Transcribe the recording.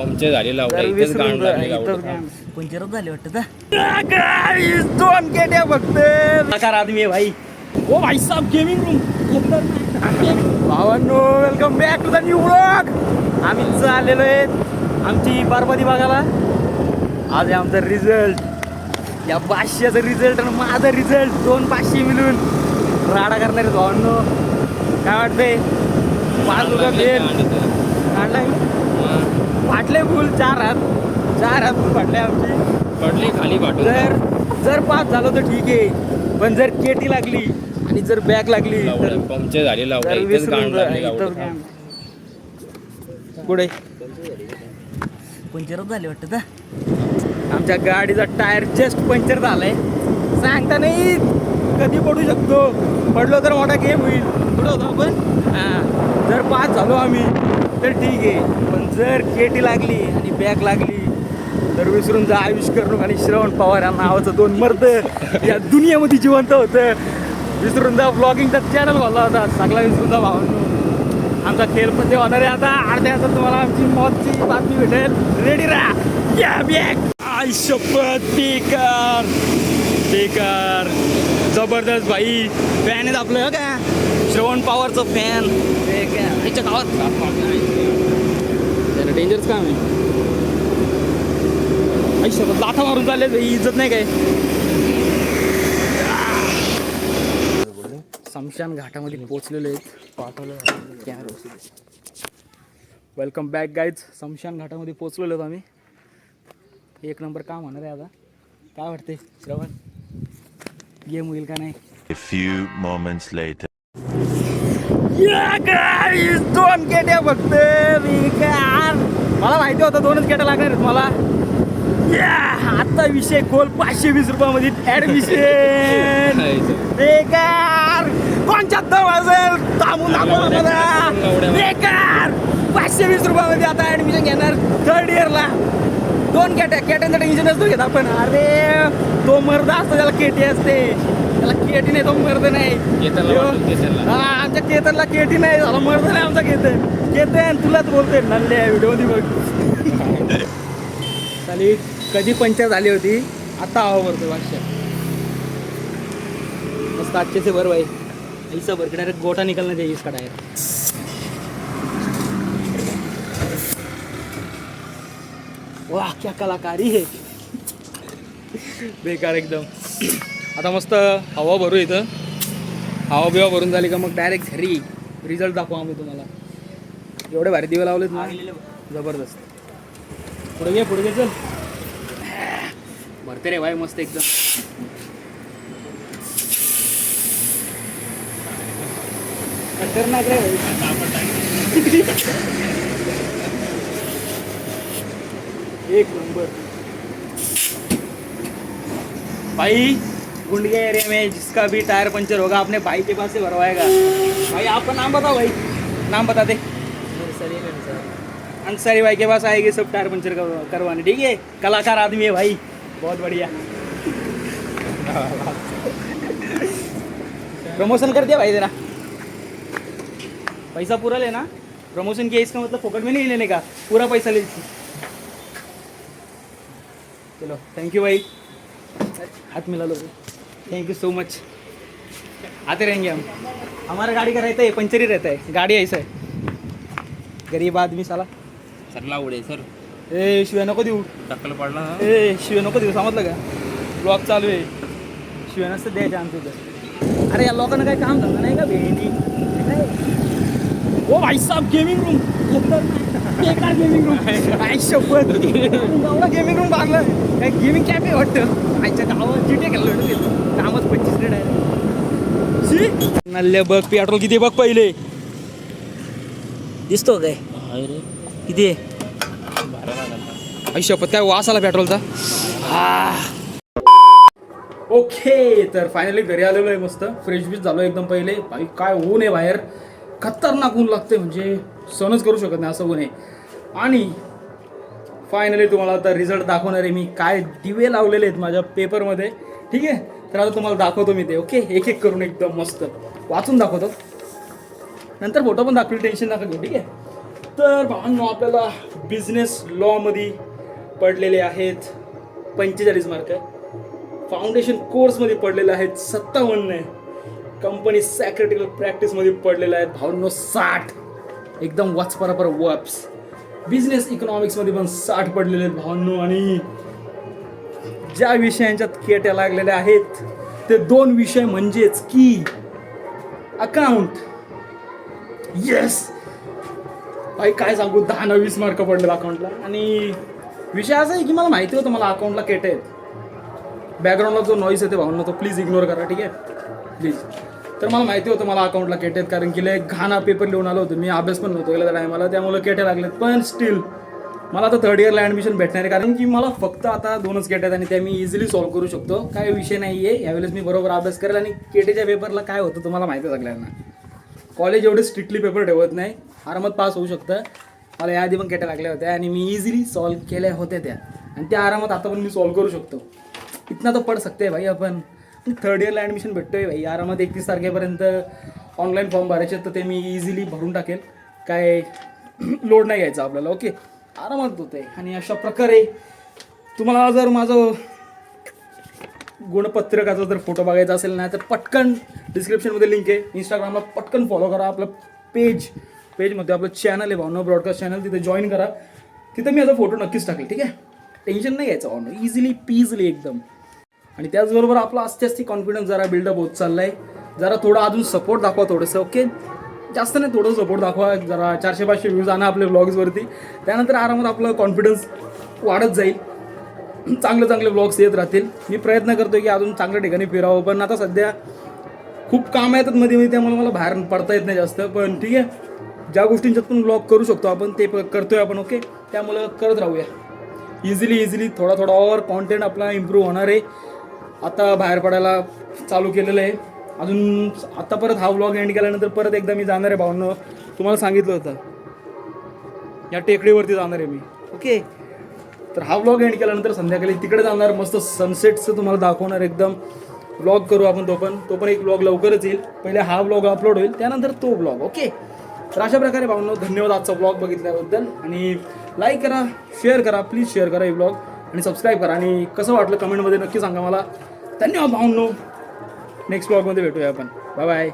Puncture झालेला इथेच गाण. पंचरच झाले वाटतं दोन केट्या फक्त नकार आदमी आहे भाई. ओ भाई साहब गेमिंग रूम भावांनो welcome back to the new blog आम्ही चाललेलो आहेत आमची बरबादी बघायला. आज आहे आमचा रिझल्ट या पाचशेचा रिझल्ट आणि माझा रिझल्ट दोन पाचशे मिळून. राडा करणार आहेत भावांनो. काय वाटतंय? पाच रुपये फाटले फुल चार हात चार हात फुल फाटले आमची. पडली खाली पाठवून जर जर पास झालो तर ठीक आहे पण जर केटी लागली आणि जर बॅक लागली तर पंक्चर तर इथेच गाण. लागली? पुढे पंचरच झाले वाटतं आमच्या गाडीचा टायर जस्ट पंक्चर झालाय. सांगता नाही कधी पडू शकतो. पडलो तर मोठा गेम होईल. पुढं होतो आपण हां. जर पास झालो आम्ही तर ठीक आहे. पण जर केटी लागली आणि बॅग लागली तर विसरून जा आयुष करणूक आणि श्रवण पवार या नावाचं दोन मर्द या दुनियामध्ये जिवंत होतं. विसरून जा ब्लॉगिंगचा चॅनल वाला होता. सगळा विसरून जा भावांनो. आमचा खेळ पण ते होणार आहे आता. अर्ध्या तासात तुम्हाला आमची मौतची बातमी भेटेल. रेडी राहा. या बॅग. आय शपथ बेकार. बेकार जबरदस्त भाई. फॅन आहेत आपलं हो का? श्रवण पॉवरचं फॅन याच्या गावात त्याला डेंजरच काम आहे. आई लाथा मारून चालले भाई इज्जत नाही काय? समशान घाटामध्ये पोचलेलो आहेत. पाठवलं वेलकम बॅक गाईज समशान घाटामध्ये पोचलेलो आम्ही. एक नंबर काम होणार आहे आता. काय वाटते श्रवण? गेम होईल का नाही. A few moments later. या guys, दोन केट्या फक्त. बेकार मला माहिती होतं दोनच केट्या लागणार आहेत मला. या, आता विषय खोल. पाचशे वीस रुपयामध्ये ऍडमिशन बेकार कोणच्या दम असेल थांबून दाखवा मला. बेकार पाचशे वीस रुपयामध्ये आता ऍडमिशन घेणार. थर्ड इयरला दोन कॅट्या कॅट्यांचं टेन्शन नसतो घेत आपण. अरे तो मर्द असतो त्याला केटी असते. त्याला केटी नाही तो मर्द नाही. हा आमच्या केतनला केटी नाही झाला मर्द नाही आमचा केतन. केतन तुलाच बोलते नल्ले व्हिडिओमध्ये बघ. चाली कधी पंचर झाली होती आता हवा भरतो वाक्य. मस्त अच्छे से भर भाई. ऐसा भर के डायरेक्ट गोटा निकलना चाहिए इसका टायर क्या कलाकारी है? बेकार एकदम. आता मस्त हवा भरू इथं. हवा बिवा भरून झाली का मग डायरेक्ट घरी. रिझल्ट दाखवू आम्ही तुम्हाला. एवढे भारी दिवे लावलेत ना. जबरदस्त. पुढे घे पुढे घे चल. भरते रे भाई मस्त एकदम. खतरनाक रे एक नंबर। भाई, गुंडगे एरिया में जिसका भी टायर पंचर होगा अपने भाई के पास से भरवाएगा। भाई, आपका नाम बताओ भाई। नाम बता दे। अंसारी भाई के पास आएगी सब टायर पंचर करवाने, ठीक है? कलाकार आदमी है भाई। बहुत बढ़िया। प्रमोशन कर दिया भाई तेरा पैसा पूरा लेना। प्रमोशन किया, इसका मतलब फोकट में नहीं लेने का। पूरा पैसा ले। चलो थैंक यू भाई. हाथ मिला लो थैंक यू सो मच आते रहेंगे हम. हमारा गाड़ी का रहता है पंचर ही रहता है. गाड़ी ऐसा है. गरीब आदमी साला. सरला उडे सर. ए शिव्या नको देऊ. टक्कल पडला ए शिव्या नको देऊ समजलं का ब्लॉग चालू आहे. शिव्या नसतं द्यायचं आमच्या इथं अरे या लोकांना काही काम धंदा नाही का भेंडी ओ भाई साहब गेमिंग रूम बेकार गेमिंग रूम शपथ एवढा गेमिंग रूम बांधलं काय गेमिंग कॅप आहे वाटतं आईच्या गावात जिटे खेळलं होतं कामच पंचवीस रेट आहे नल्ले बघ पेट्रोल किती बघ पहिले दिसतो काय किती आहे आई शपथ काय वास आला पेट्रोलचा ओके तर फायनली घरी आलेलो आहे मस्त. फ्रेश बीच झालो एकदम पहिले. भाई काय ऊन आहे बाहेर. खतरनाक ऊन लागते म्हणजे सहनच करू शकत नाही असं ऊन आहे. आणि फायनली तुम्हाला आता रिझल्ट दाखवणार आहे मी काय दिवे लावलेले आहेत माझ्या पेपरमध्ये ठीक आहे? तर आता तुम्हाला दाखवतो मी ते ओके एक एक करून एकदम मस्त. वाचून दाखवतो. नंतर फोटो पण दाखवली टेन्शन नका घेऊ ठीक आहे? तर भावांनो आपल्याला बिझनेस लॉमध्ये पडलेले आहेत पंचेचाळीस मार्क फाउंडेशन कोर्समध्ये पडलेले आहेत सत्तावन्न. कंपनी सॅक्रेटिकल प्रॅक्टिसमध्ये पडलेल्या आहेत भावांनो साठ. एकदम वाचपरापर वप्स बिझनेस इकॉनॉमिक्समध्ये पण साठ पडलेले आहेत भावांनो आणि ज्या विषयांच्यात केट्या लागलेल्या आहेत ते दोन विषय म्हणजेच की अकाउंट येस भाई काय सांगू? दहा ना वीस मार्क पडलेला अकाउंटला आणि विषय असा आहे की मला माहिती होतं मला अकाउंटला केट आहेत. बॅकग्राऊंडला जो नॉईस येते भावना तो प्लीज इग्नोर करा ठीक आहे? प्लीज तर मला माहिती होतं मला अकाउंटला केटेत आहेत कारण की लय घाणा पेपर लिहून आलो होतो. मी अभ्यास पण नव्हतो गेल्या टायमाला त्यामुळे केटे लागलेत. पण स्टील मला आता थर्ड इयरला ॲडमिशन भेटणार आहे कारण की मला फक्त आता दोनच केट आहेत आणि त्या मी इझिली सॉल्व्ह करू शकतो. काय विषय नाही आहे यावेळेस मी बरोबर अभ्यास करेल आणि केटेच्या पेपरला काय होतं तुम्हाला माहिती सगळ्यांना. कॉलेज एवढे स्ट्रिक्टली पेपर ठेवत नाही आरामात पास होऊ शकतं. मला याआधी पण केट्या लागल्या होत्या आणि मी इझिली सॉल्व्ह केल्या होत्या त्या. आणि त्या आरामात आता पण मी सॉल्व्ह करू शकतो. इतना तर पड सकते भाई आपण. थर्ड इयरला ॲडमिशन भेटतोय भाई. आरामात एकतीस तारखेपर्यंत ऑनलाईन फॉर्म भरायचे आहेत, तर ते मी इझिली भरून टाकेल. काय लोड नाही घ्यायचा आपल्याला. ओके आरामात होतंय. आणि अशा प्रकारे तुम्हाला जर माझं गुणपत्रकाचा जर फोटो बघायचा असेल ना तर पटकन डिस्क्रिप्शनमध्ये लिंक आहे. इंस्टाग्रामला पटकन फॉलो करा. आपलं पेज पेजमध्ये आपलं चॅनल आहे भावना ब्रॉडकास्ट चॅनल तिथे जॉईन करा. तिथे मी याचा फोटो नक्कीच टाकेल. ठीक आहे? टेन्शन नाही घ्यायचं ऑन इझिली पीजली एकदम. आणि त्याचबरोबर आपला आस्ते आस्ते कॉन्फिडन्स जरा बिल्डअप होत चाललाय. जरा थोडा अजून सपोर्ट दाखवा थोडंसं ओके जास्त नाही थोडं सपोर्ट दाखवा. जरा चारशे पाचशे व्ह्यूज आणा आपल्या ब्लॉग्सवरती त्यानंतर आरामात आपलं कॉन्फिडन्स वाढत जाईल. चांगले चांगले ब्लॉग्स येत राहतील. मी प्रयत्न करतो की अजून चांगल्या ठिकाणी फिरावं पण आता सध्या खूप कामं येतात मध्ये मध्ये त्यामुळे मला बाहेर पडता येत नाही जास्त. पण ठीक आहे ज्या गोष्टींच्यात पण ब्लॉग करू शकतो आपण ते प- करतोय आपण ओके त्यामुळं करत राहूया. इझिली इझिली थोडा थोडा और कॉन्टेंट आपला इम्प्रूव्ह होणार आहे. आता बाहेर पडायला चालू केलेलं आहे. अजून आता परत हा व्लॉग एंड केल्यानंतर परत एकदा मी जाणार आहे भावनं. तुम्हाला सांगितलं होतं. या टेकडीवरती जाणार आहे मी. ओके. तर हा व्लॉग एंड केल्यानंतर संध्याकाळी तिकडे जाणार. मस्त सनसेटचं तुम्हाला दाखवणार एकदम. व्लॉग करू आपण तो पण. तो पण एक व्लॉग लवकरच येईल. पहिले हा व्लॉग अपलोड होईल. त्यानंतर तो व्लॉग ओके. तर अशा प्रकारे भावनो धन्यवाद आजचा व्लॉग बघितल्याबद्दल. आणि लाईक करा शेअर करा. प्लीज शेअर करा हे व्लॉग आणि सबस्क्राईब करा. आणि कसं वाटलं कमेंटमध्ये नक्की सांगा मला. धन्यवाद भावनो नेक्स्ट व्लॉगमध्ये भेटूया आपण बाय बाय